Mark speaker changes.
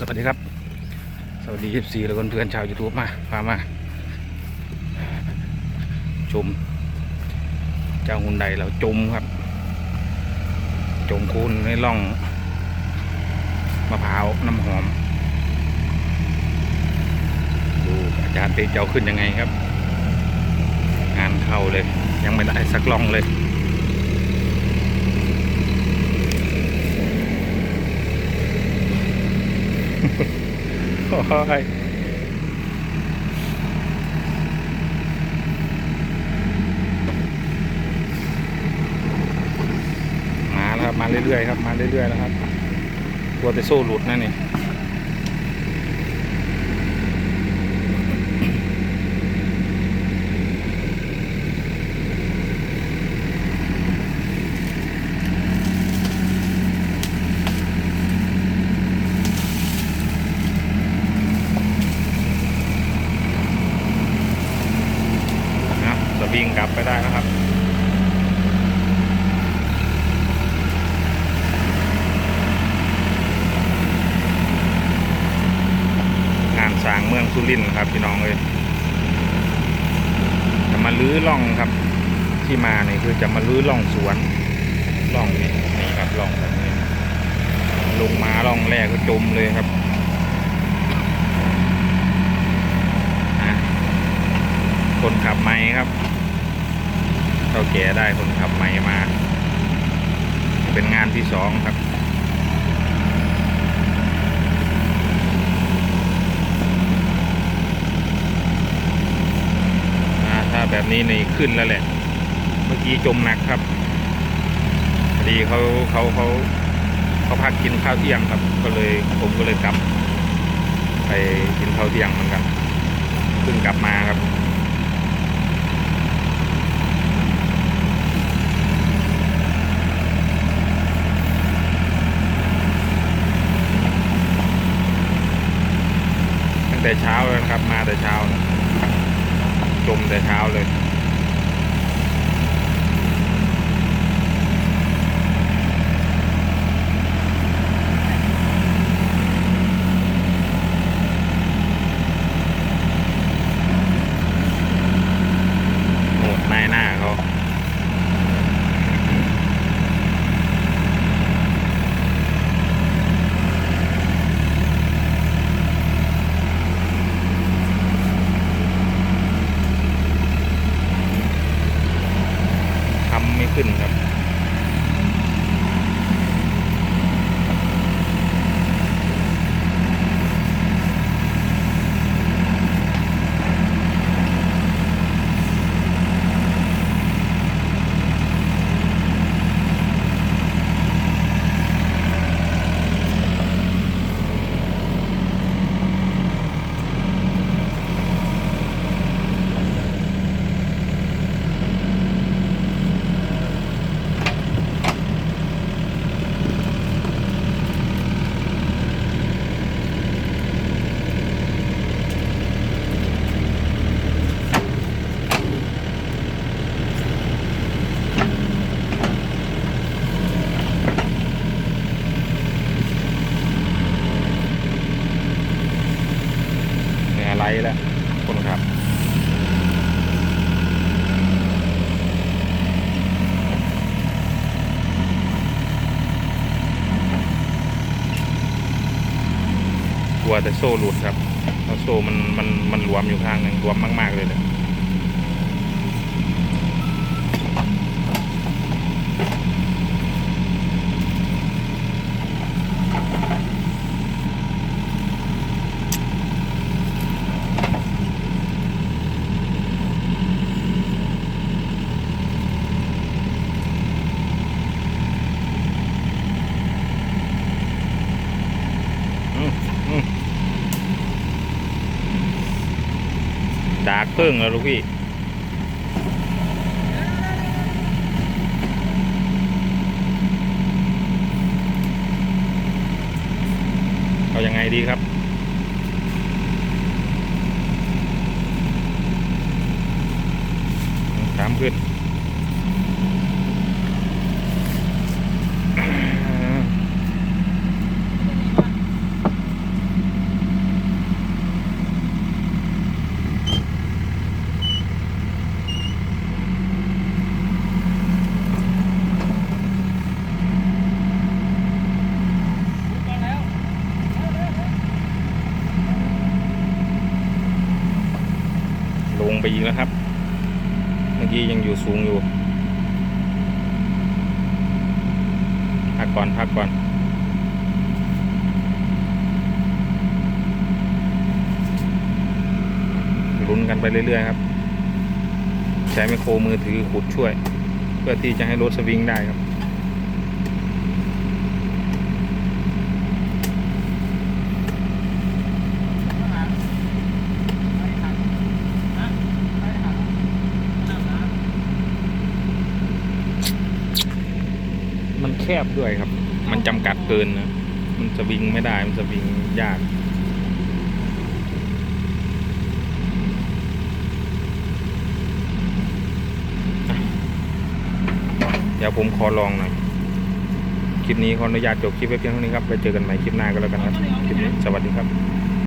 Speaker 1: สวัสดีครับ สวัสดี14แล้วก็เพื่อนชาวยูทูบมาพามา ชม เจ้าหุ่นใดเราจมครับ จมคูนในร่องมะพร้าวน้ำหอม ดูอาจารย์เตเจ้าขึ้นยังไงครับ งานเข้าเลย ยังไม่ได้สักล่องเลย ยมาแล้วครับ มาเรื่อยๆครับ มาเรื่อยๆแล้วครับกลัวแต่โซ่หลุดนั่นนี่ นะส วิงกลับไปได้นะครับงานสร้างเมืองสุรินทร์ครับพี่น้องเลยจะมาลื้อล่องครับ ที่มาเนี่ยคือจะมาลื้อล่องสวนล่องนี่นี่ครับล่องแบบนี้ลงมาล่องแรกก็จมเลยครับคนขับไม้ครับ ท่าแก่ได้คนขับไม้มา เป็นงานที่สองครับถ้าแบบนี้นี่ขึ้นแล้วแหละ เมื่อกี้จมหนักครับพอดีเขาเขาเขาเขาพักกินข้าวเที่ยงครับ ก็เลยผมก็เลยกลับ ไปกินข้าวเที่ยงเหมือนกันเพิ่งกลับมาครับ แต่เช้าเลยนะครับ มาแต่เช้านะจมแต่เช้าเลย โหดนายหน้าเขาทำไม่ขึ้นครับ เหนือไร แล้วคนขับกลัวแต่โซ่หลุดครับเพราะโซ่มันมันมันหลวมอยู่ข้างหนึ่งหลวมมาก ๆ เลยเลยอืมอืม ดากเพิ่งแล้วลูกพี่เอาอยังไงดีครับสามขึ้น ไปอีกแล้วครับ เมื่อกี้ยังอยู่สูงอยู่ พักก่อนพักก่อนลุ้นกันไปเรื่อยๆครับ ใช้ไมโครมือถือขุดช่วย เพื่อที่จะให้รถสวิงได้ครับ มัน แคบด้วยครับ มันจำกัดเกินนะมันสวิงไม่ได้ มันสวิงยากเดี๋ยวผมขอลองหน่อย คลิปนี้ขออนุญาตจบคลิปไว้เพียงเท่านี้ครับ ไปเจอกันใหม่คลิปหน้าก็แล้วกันครับ คลิปนี้สวัสดีครับ